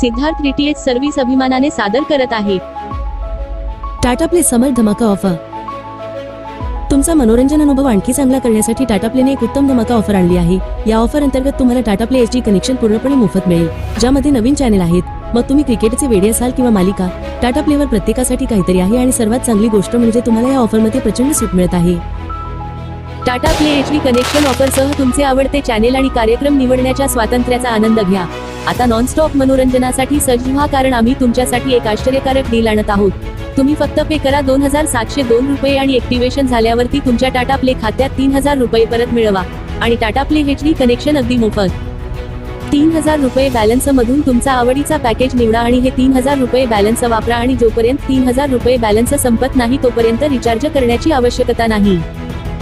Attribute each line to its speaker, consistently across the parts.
Speaker 1: Siddharth DTH service अभिमानाने सादर करत आहे.
Speaker 2: टाटा प्ले समर धमाका ऑफर तुमचा मनोरंजन अनुभव आणखी चांगला करण्यासाठी टाटा प्लेने एक उत्तम धमाका ऑफर आणली आहे. या ऑफर अंतर्गत तुम्हाला Tata Play H D connection पूर्णपणे मोफत मिळेल. ज्यामध्ये नवीन चॅनेल आहेत मग तुम्ही क्रिकेटचे वेडे असाल किंवा मालिका टाटा प्लेवर प्रत्येकासाठी काहीतरी आहे आणि सर्वात चांगली गोष्ट म्हणजे तुम्हाला या ऑफरमध्ये प्रचंड सूट मिळत आहे.
Speaker 1: Tata Play H D connection ऑफरसह तुमचे आवडते चॅनेल आणि कार्यक्रम निवडण्याच्या स्वातंत्र्याचा आनंद घ्या. आता नॉनस्टॉप मनोरंजनासाठी सज्ज व्हा कारण आम्ही तुमच्यासाठी एक आश्चर्यकारक डील आणत आहोत. तुम्ही फक्त पे करा दोन हजार सातशे दोन रुपये आणि ऍक्टिव्हेशन झाल्यावरती तुमच्या टाटा प्ले खात्यात तीन हजार रुपये परत मिळवा. आणि Tata Play H D connection अगदी मोफत. तीन हजार रुपये बॅलन्स मधून तुमचा आवडीचा पॅकेज निवडा आणि हे तीन हजार रुपये बॅलन्स वापरा आणि जोपर्यंत तीन हजार रुपये बॅलन्स संपत नाही तोपर्यंत रिचार्ज करण्याची आवश्यकता नाही.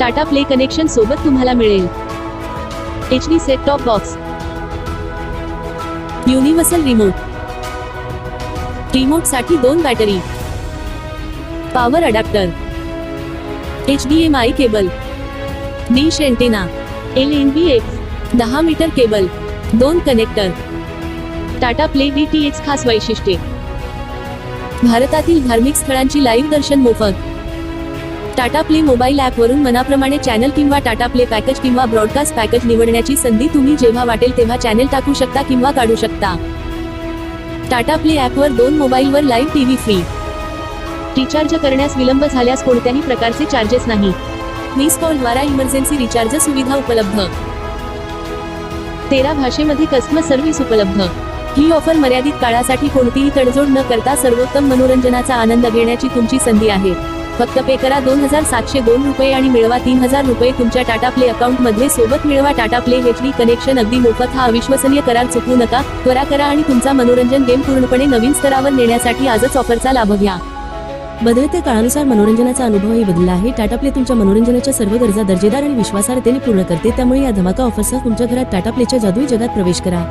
Speaker 1: टाटा प्ले कनेक्शन सोबत तुम्हाला मिळेल. H D set top box universal remote रिमोटसाठी दोन battery power adapter H D M I cable dish antenna L N B X दहा मीटर केबल दोन connector Tata Play D T X खास वैशिष्ट्ये. भारतातील धार्मिक स्थळांची लाईव्ह दर्शन मोफत. टाटा प्ले मोबाईल ॲपवरून मनाप्रमाणे चॅनल किंवा टाटा प्ले पॅकेज किंवा ब्रॉडकास्ट पॅकेज निवडण्याची संधी तुम्ही जेव्हा वाटेल तेव्हा चॅनेल टाकू शकता किंवा काढू शकता. टाटा प्ले ॲपवर दोन मोबाईलवर लाईव्ह टीव्ही फ्री. रिचार्ज करण्यास विलंब झाल्यास कोणत्याही प्रकारचे चार्जेस नाही. मिस कॉलद्वारा इमर्जन्सी रिचार्ज सुविधा उपलब्ध. तेरा भाषेमध्ये कस्टमर सर्व्हिस उपलब्ध. ही ऑफर मर्यादित काळासाठी कोणतीही तडजोड न करता सर्वोत्तम मनोरंजनाचा आनंद घेण्याची तुमची संधी आहे. फक्त पे करा दोन हजार सातशे दोन रुपये आणि मिळवा तीन हजार रुपये तुमच्या टाटा प्ले अकाउंटमध्ये सोबत मिळवा Tata Play H D connection. अगदी मोफत हा अविश्वसनीय करार चुकवू नका. त्वरा करा आणि तुमचा मनोरंजन गेम पूर्णपणे नवीन स्तरावर नेण्यासाठी आजच ऑफरचा लाभ घ्या.
Speaker 2: बदलत्या काळानुसार मनोरंजनाचा अनुभवही बदलला आहे. टाटा प्ले तुमच्या मनोरंजनाच्या सर्व गरजा दर्जेदार आणि विश्वासार्हतेने पूर्ण करते. त्यामुळे या धमाका ऑफरसह तुमच्या घरात टाटा प्लेच्या जादुई जगात प्रवेश करा.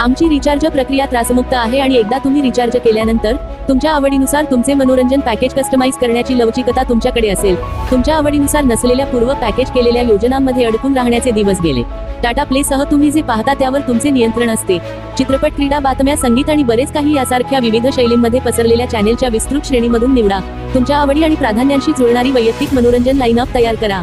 Speaker 1: आमची रिचार्ज प्रक्रिया त्रासमुक्त आहे आणि एकदा तुम्ही रिचार्ज केल्यानंतर तुमच्या आवडीनुसार तुमचे मनोरंजन पॅकेज कस्टमाइज करण्याची लवचिकता तुमच्याकडे असेल. तुमच्या आवडीनुसार नसलेल्या पूर्व पॅकेज केलेल्या योजनांमध्ये अडकून राहण्याचे दिवस गेले. टाटा प्ले सह तुम्ही जे पाहता त्यावर तुमचे नियंत्रण असते. चित्रपट क्रीडा बातम्या संगीत आणि बरेच काही यासारख्या विविध शैलींमध्ये पसरलेल्या चॅनेलच्या विस्तृत श्रेणीमधून निवडा. तुमच्या आवडी आणि प्राधान्यांशी जुळणारी वैयक्तिक मनोरंजन लाईनअप तयार करा.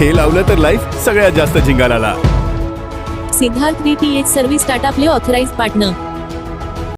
Speaker 3: हे लावलं तर लाईफ सगळ्यात जास्त झिंगाला
Speaker 1: Siddharth D T H service Tata Play authorise partner